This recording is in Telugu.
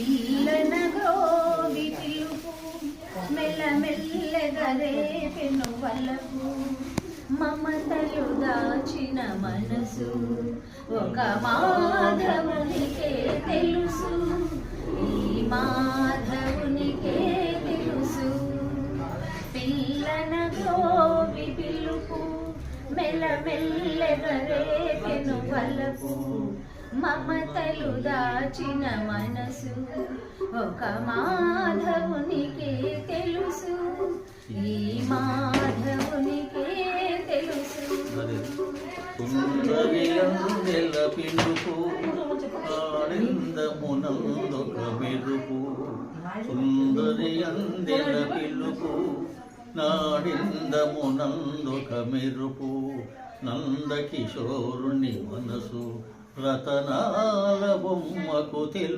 పిల్లన గ్రోవి పిలుపు మెల్ల మెల్లగరే పెను వలపు మమతలు దాచిన మనసు ఒక మాధవునికే తెలుసు. ఈ మాధవునికే తెలుసు. పిల్లన గ్రోవి పిలుపు మెల్ల మెల్లగరే పెను మమతలు దాచిన మనసు. ఒక మాధవునికే తెలుసు. ఈ మాధవునికే తెలుసు. సుందరి అందెల పిలుపు ఆనందమునందొక మెరుపు. సుందరి అందెల పిలుపు నాడిందమునందొక మెరుపు. నందకిశోరుని మనసు రతనాల బొమ్మకు తెలు